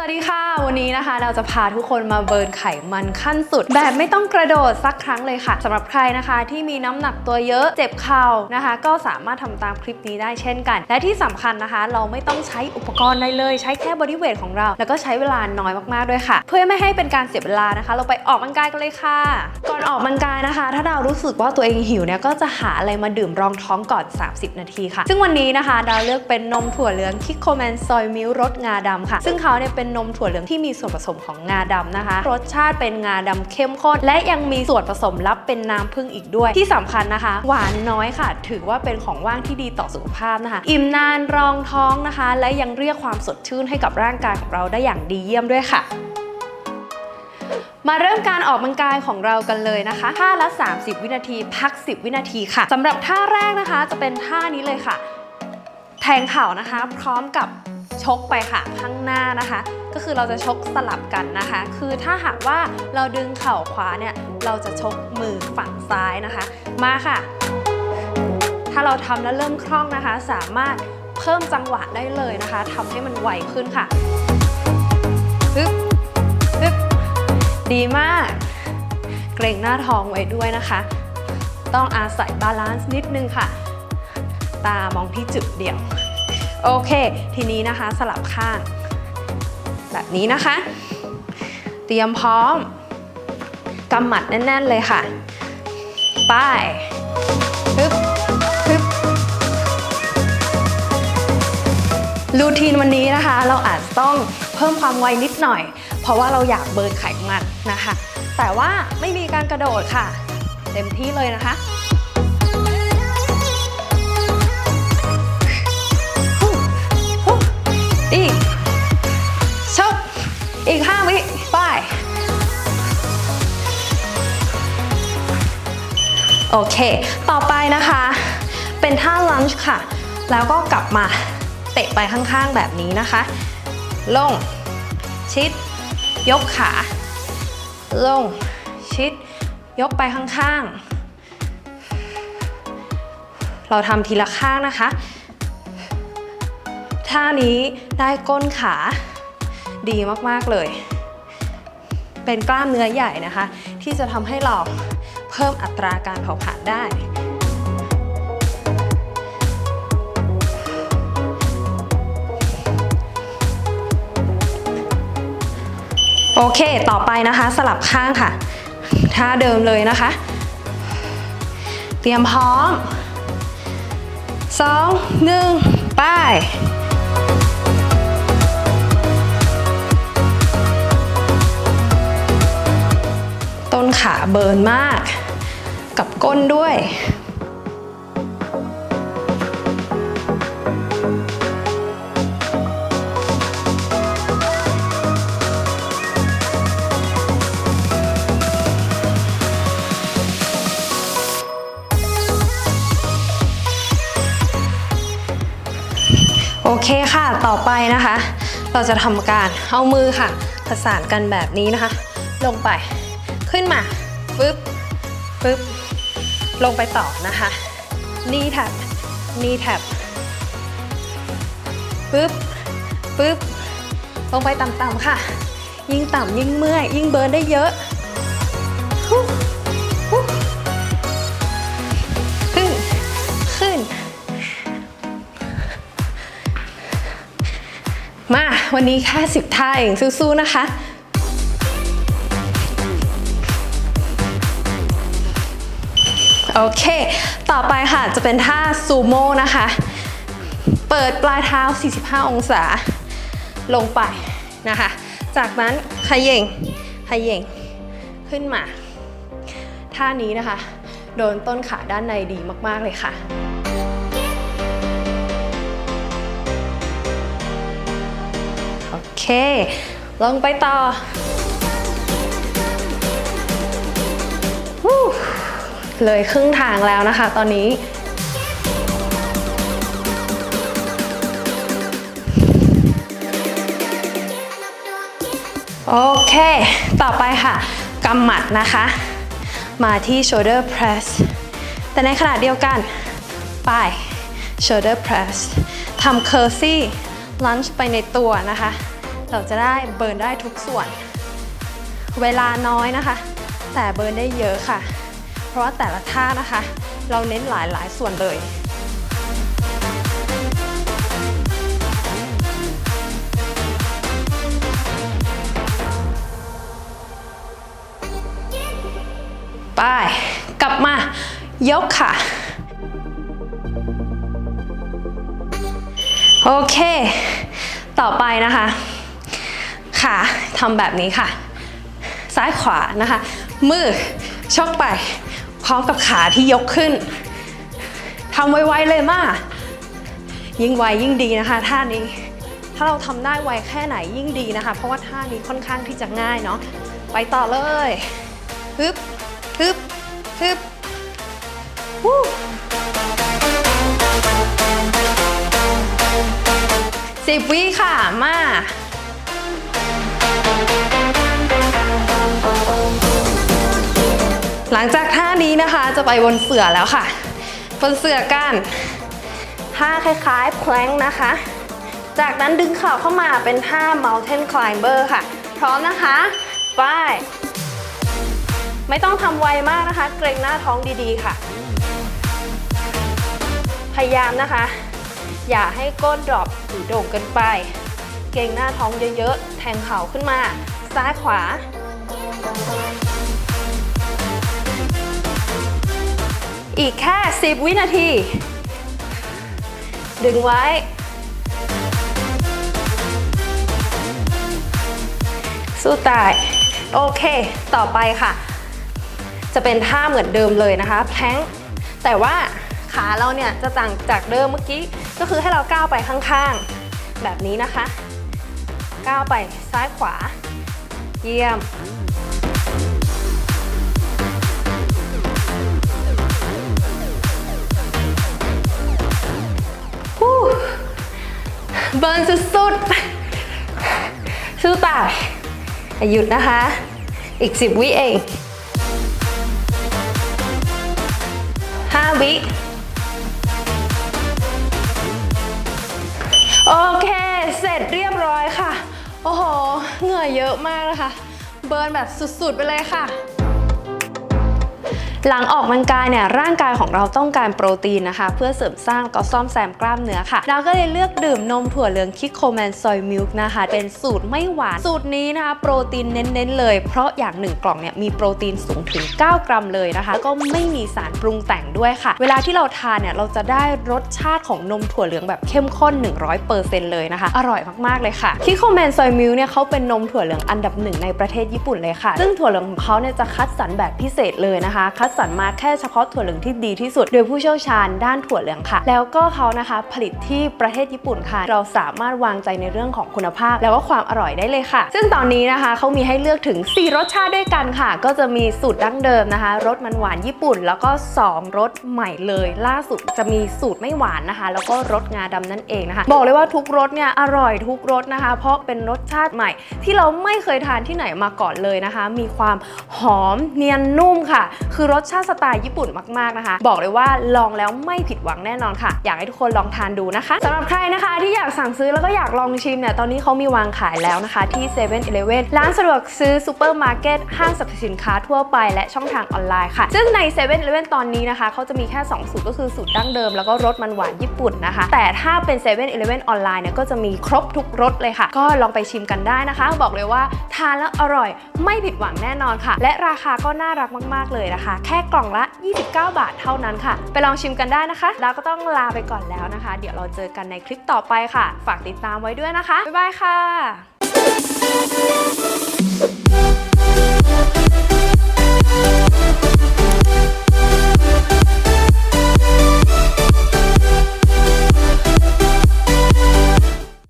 สวัสดีค่ะ วันนี้นะคะเราจะพาทุกคนมาเบิร์นไขมันขั้นสุด แบบไม่ต้องกระโดดสักครั้งเลยค่ะสำหรับใครนะคะ ที่มีน้ำหนักตัวเยอะเจ็บเข่านะคะ ก็สามารถทำตามคลิปนี้ได้เช่นกัน และที่สำคัญนะคะ เราไม่ต้องใช้อุปกรณ์ใดเลย ใช้แค่บอดี้เวทของเรา แล้วก็ใช้เวลาน้อยมากๆด้วยค่ะ เพื่อไม่ให้เป็นการเสียเวลานะคะ เราไปออกกำลังกายกันเลยค่ะ ก่อนออกกำลังกายนะคะ ถ้าเรารู้สึกว่าตัวเองหิวเนี่ยก็จะหาอะไรมาดื่มรองท้องก่อน 30 นาทีค่ะ ซึ่งวันนี้นะคะดาวเลือกเป็นนมถั่วเหลืองคิโคแมนซอยมิลรสงาดำค่ะ ซึ่งเขาเนี่ยเป็นนมถั่วเหลืองที่มีส่วนผสมของงาดำนะคะ รสชาติเป็นงาดำเข้มข้น และยังมีส่วนผสมลับเป็นน้ำผึ้งอีกด้วย ที่สำคัญนะคะ หวานน้อยค่ะ ถือว่าเป็นของว่างที่ดีต่อสุขภาพนะคะ อิ่มนานรองท้องนะคะ และยังเรียกความสดชื่นให้กับร่างกายของเราได้อย่างดีเยี่ยมด้วยค่ะมาเริ่มการออกกำลังกายของเรากันเลยนะคะท่าละ 30 วินาที พัก 10 วินาทีค่ะสำหรับท่าแรกนะคะจะเป็นท่านี้เลยค่ะ แทงเข่านะคะ พร้อมกับ ชกไปค่ะข้างหน้านะคะ ก็คือเราจะชกสลับกันนะคะ คือถ้าหากว่าเราดึงเข่าขวาเนี่ยเราจะชกมือฝั่งซ้ายนะคะ มาค่ะ ถ้าเราทำแล้วเริ่มคล่องนะคะ สามารถเพิ่มจังหวะได้เลยนะคะทำให้มันไวขึ้นค่ะฮึบฮึบดีมาก เกรงหน้าท้องไว้ด้วยนะคะ ต้องอาศัยบาลานซ์นิดนึงค่ะ ตามองที่จุดเดียว โอเค ทีนี้นะคะสลับข้าง แบบนี้นะคะ เตรียมพร้อมกำหมัดแน่น ๆ เลยค่ะ ไป้ายฮึบฮึบรูทีนวันนี้นะคะ เราอาจต้องเพิ่มความไวนิดหน่อย เพราะว่าเราอยากเบิร์นไขมันนะคะ แต่ว่าไม่มีการกระโดดค่ะ เต็มที่เลยนะคะ อีกชกอีก5วิไป โอเค ต่อไปนะคะ เป็นท่าลันช์ค่ะ แล้วก็กลับมาเตะไปข้างๆแบบนี้นะคะ ลง ชิด ยกขา ลง ชิด ยกไปข้างๆ เราทำทีละข้างนะคะ ท่านี้ได้ก้นขาดีมากๆเลย เป็นกล้ามเนื้อใหญ่นะคะ ที่จะทำให้เราเพิ่มอัตราการเผาผลาญได้โอเค ต่อไปนะคะสลับข้างค่ะ ท่าเดิมเลยนะคะ เตรียมพร้อมสองหนึ่งไป ขาเบิร์นมาก กับก้นด้วย โอเคค่ะ ต่อไปนะคะ เราจะทำการเอามือค่ะผสานกันแบบนี้นะคะ ลงไป ขึ้นมาฟึบฟึบลงไปต่อนะคะนี่แท็บนี่แท็บฟึบฟึบลงไปต่ำๆค่ะ ยิ่งต่ำยิ่งเมื่อย ยิ่งเบิร์นได้เยอะขึ้น ขึ้น มา วันนี้แค่10ท่าเองสู้ๆนะคะ โอเค ต่อไปค่ะจะเป็นท่าซูโม่นะคะ เปิดปลายเท้า 45 องศา ลงไปนะคะ จากนั้นขย่งขย่งขึ้นมา ท่านี้นะคะ โดนต้นขาด้านในดีมากๆเลยค่ะโอเค ลงไปต่อ เลยครึ่งทางแล้วนะคะ ตอนนี้ โอเค ต่อไปค่ะกำหมัดนะคะ มาที่ shoulder press แต่ในขณะเดียวกัน ไป shoulder press ทำ curtsy lunge ไปในตัวนะคะ เราจะได้เบิร์นได้ทุกส่วน เวลาน้อยนะคะ แต่เบิร์นได้เยอะค่ะ ราะว่าแต่ละท่านะคะ เราเน้นหลายหลายๆ ส่วนเลยไปกลับมายกค่ะ โอเค ต่อไปนะคะขาทำแบบนี้ค่ะ ซ้ายขวานะคะ มือชกไป ร้อมกับขาที่ยกขึ้นทำไวๆเลยมายิ่งไวยิ่งดีนะคะ ท่านี้ ถ้าเราทำได้ไวแค่ไหนยิ่งดีนะคะ เพราะว่าท่านี้ค่อนข้างที่จะง่ายเนาะไปต่อเลยฮึบฮึบฮึบวู้สิบวิค่ะ มาหลังจาก นี้นะคะจะไปบนเสือแล้วค่ะ บนเสือกันท่าคล้ายๆ plank นะคะ จากนั้นดึงเข่าเข้ามาเป็นท่า mountain climber ค่ะ พร้อมนะคะไปไม่ต้องทำไวมากนะคะ เกรงหน้าท้องดีๆค่ะ พยายามนะคะ อย่าให้ก้นดรอปหรือโด่งเกินไป เกรงหน้าท้องเยอะๆ แทงเข่าขึ้นมา ซ้ายขวา อีกแค่ 10 วินาที ดึงไว้ สู้ตาย โอเค ต่อไปค่ะ จะเป็นท่าเหมือนเดิมเลยนะคะ แพลงแต่ว่าขาเราเนี่ยจะต่างจากเดิมเมื่อกี้ ก็คือให้เราก้าวไปข้างๆ แบบนี้นะคะ ก้าวไปซ้ายขวา เยี่ยม เบิร์นสุดๆ สู้ตายหยุดนะคะ อีก 10 วิเอง 5 วิ โอเค เสร็จเรียบร้อยค่ะ โอ้โห เหงื่อเยอะมากนะคะ เบิร์นแบบสุดๆ ไปเลยค่ะ หลังออกกำลังกายเนี่ยร่างกายของเราต้องการโปรตีนนะคะ เพื่อเสริมสร้างแล้วก็ซ่อมแซมกล้ามเนื้อค่ะ เราก็เลยเลือกดื่มนมถั่วเหลืองคิโคแมนซอยมิลค์นะคะ เป็นสูตรไม่หวาน สูตรนี้นะคะ โปรตีนเน้นๆเลย เพราะอย่างหนึ่งกล่องเนี่ยมีโปรตีนสูงถึง 9 กรัมเลยนะคะ ก็ไม่มีสารปรุงแต่งด้วยค่ะ เวลาที่เราทานเนี่ยเราจะได้รสชาติของนมถั่วเหลืองแบบเข้มข้น 100%เลยนะคะ อร่อยมากๆเลยค่ะคิโคแมนซอยมิลค์เนี่ยเขาเป็นนมถั่วเหลืองอันดับหนึ่งในประเทศญี่ปุ่นเลยค่ะ ซึ่งถั่วเหลืองของเขาเนี่ยจะคัดสรรแบบพิเศษเลยนะคะคัดสรรมาแค่เฉพาะถั่วเหลืองที่ดีที่สุด โดยผู้เชี่ยวชาญด้านถั่วเหลืองค่ะ แล้วก็เขานะคะผลิตที่ประเทศญี่ปุ่นค่ะ เราสามารถวางใจในเรื่องของคุณภาพ แล้วก็ความอร่อยได้เลยค่ะ ซึ่งตอนนี้นะคะเขามีให้เลือกถึง 4 รสชาติด้วยกันค่ะ ก็จะมีสูตรดั้งเดิมนะคะรสมันหวานญี่ปุ่น แล้วก็ 2รสใหม่เลย ล่าสุดจะมีสูตรไม่หวานนะคะ แล้วก็รสงาดำนั่นเองนะคะ บอกเลยว่าทุกรสเนี่ยอร่อยทุกรสนะคะ เพราะเป็นรสชาติใหม่ ที่เราไม่เคยทานที่ไหนมาก่อนเลยนะคะ มีความหอมเนียนนุ่มค่ะ คือรสสชาติสไตล์ญี่ปุ่นมากๆนะคะ บอกเลยว่าลองแล้วไม่ผิดหวังแน่นอนค่ะ อยากให้ทุกคนลองทานดูนะคะสำหรับใครนะคะที่อยากสั่งซื้อแล้วก็อยากลองชิมเนี่ยตอนนี้เขามีวางขายแล้วนะคะที่7 e เ e ่ e อร้านสะดวกซื้อซูเปอร์มาร์เก็ตห้างสรรพสินค้าทั่วไปและช่องทางออนไลน์ค่ะ ซึ่งใน7 e เ e ่ e อตอนนี้นะคะเขาจะมีแค่ 2 สูตรก็คือสูตรดั้งเดิมแล้วก็รสมันหวานญี่ปุ่นนะคะ แต่ถ้าเป็น7 e เ e ่ e ออนไลน์เนี่ยก็จะมีครบทุกรสเลยค่ะ ก็ลองไปชิมกันได้นะคะ บอกเลยว่าทานแล้วอร่อยไม่ผิดหวังแน่นอนค่ะ และราคาก็น่ารักมาก ๆเลยนะคะแค่กล่องละ 29 บาทเท่านั้นค่ะ ไปลองชิมกันได้นะคะ แล้วก็ต้องลาไปก่อนแล้วนะคะ เดี๋ยวเราเจอกันในคลิปต่อไปค่ะ ฝากติดตามไว้ด้วยนะคะ บ๊ายบายค่ะ